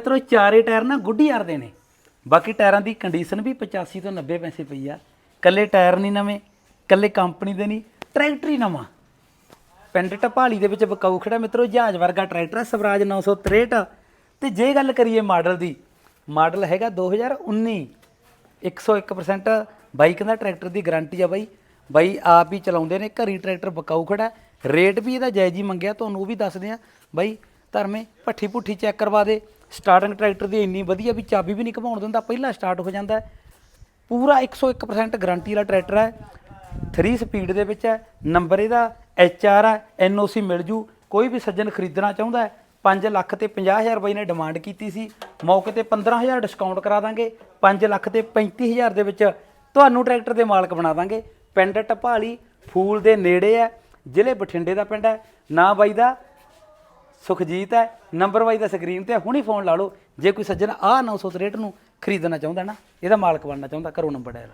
ਮਿੱਤਰੋ ਚਾਰੇ ਟਾਇਰ ਨਾ ਗੁੱਡੀ ਯਾਰ ਦੇ ਨੇ। ਬਾਕੀ ਟਾਇਰਾਂ ਦੀ ਕੰਡੀਸ਼ਨ ਵੀ 85 ਤੋਂ 90 ਪੈਸੇ ਪਈ ਆ। ਕੱਲੇ ਟਾਇਰ ਨਹੀਂ ਨਵੇਂ, ਕੱਲੇ ਕੰਪਨੀ ਦੇ ਨਹੀਂ ਟਰੈਕਟਰ ਹੀ ਨਵਾਂ। ਪਿੰਡ ਟਪਾਲੀ ਦੇ ਵਿੱਚ ਬਕਾਊ ਖੜਾ ਮਿੱਤਰੋ, ਜਹਾਜ਼ ਵਰਗਾ ਟਰੈਕਟਰ ਆ, ਸਵਰਾਜ 963 ਤੇ ਜੇ ਗੱਲ ਕਰੀਏ ਮਾਡਲ ਦੀ, ਮਾਡਲ ਹੈਗਾ 2019 101% ਬਾਈਕ ਦਾ ਟਰੈਕਟਰ ਦੀ ਗਾਰੰਟੀ ਆ ਬਾਈ। ਬਾਈ ਆਪ ਹੀ ਚਲਾਉਂਦੇ ਨੇ, ਘਰੀ ਟਰੈਕਟਰ ਬਕਾਊ ਖੜਾ। ਰੇਟ ਵੀ ਇਹਦਾ ਜਾਇਜ਼ ਹੀ ਮੰਗਿਆ, ਤੁਹਾਨੂੰ ਉਹ ਵੀ ਦੱਸਦੇ ਆ। ਬਾਈ ਧਰਮੇ ਪੱਠੀ ਪੁੱਠੀ ਚੈੱਕ ਕਰਵਾ ਦੇ। ਸਟਾਰਟਿੰਗ ਟਰੈਕਟਰ ਦੀ ਇੰਨੀ ਵਧੀਆ ਵੀ ਚਾਬੀ ਵੀ ਨਹੀਂ ਘਮਾਉਣ ਦਿੰਦਾ, ਪਹਿਲਾਂ ਸਟਾਰਟ ਹੋ ਜਾਂਦਾ ਹੈ। ਪੂਰਾ 101% ਗਾਰੰਟੀ ਵਾਲਾ ਟਰੈਕਟਰ ਹੈ। 3 ਸਪੀਡ ਦੇ ਵਿੱਚ ਹੈ। ਨੰਬਰ ਇਹਦਾ HR ਹੈ NOC ਮਿਲ ਜੂ। ਕੋਈ ਵੀ ਸੱਜਣ ਖਰੀਦਣਾ ਚਾਹੁੰਦਾ ਹੈ 5 ਲੱਖ ਤੇ 50000 ਰੁਪਏ ਨੇ ਡਿਮਾਂਡ ਕੀਤੀ ਸੀ। ਮੌਕੇ ਤੇ 15000 ਡਿਸਕਾਊਂਟ ਕਰਾ ਦਾਂਗੇ। 5 ਲੱਖ ਤੇ 35000 ਦੇ ਵਿੱਚ ਤੁਹਾਨੂੰ ਟਰੈਕਟਰ ਦੇ ਮਾਲਕ ਬਣਾ ਦਾਂਗੇ। ਪਿੰਡ ਟਪਾਲੀ ਫੂਲ ਦੇ ਨੇੜੇ ਹੈ, ਜ਼ਿਲ੍ਹੇ ਬਠਿੰਡੇ ਦਾ ਪਿੰਡ ਹੈ। ਨਾ ਬਾਈ ਦਾ ਸੁਖਜੀਤ ਹੈ ਨੰਬਰ ਵਾਈ ਦਾ ਸਕਰੀਨ ਤੇ ਹੈ, ਹੁਣੀ ਫੋਨ ਲਾ ਲਓ। ਜੇ ਕੋਈ ਸੱਜਣ ਆਹ 963 ਨੂੰ ਖਰੀਦਣਾ ਚਾਹੁੰਦਾ ਨਾ ਇਹਦਾ ਮਾਲਕ ਬਣਨਾ ਚਾਹੁੰਦਾ ਕਰੋ ਨੰਬਰ ਡਾਇਲ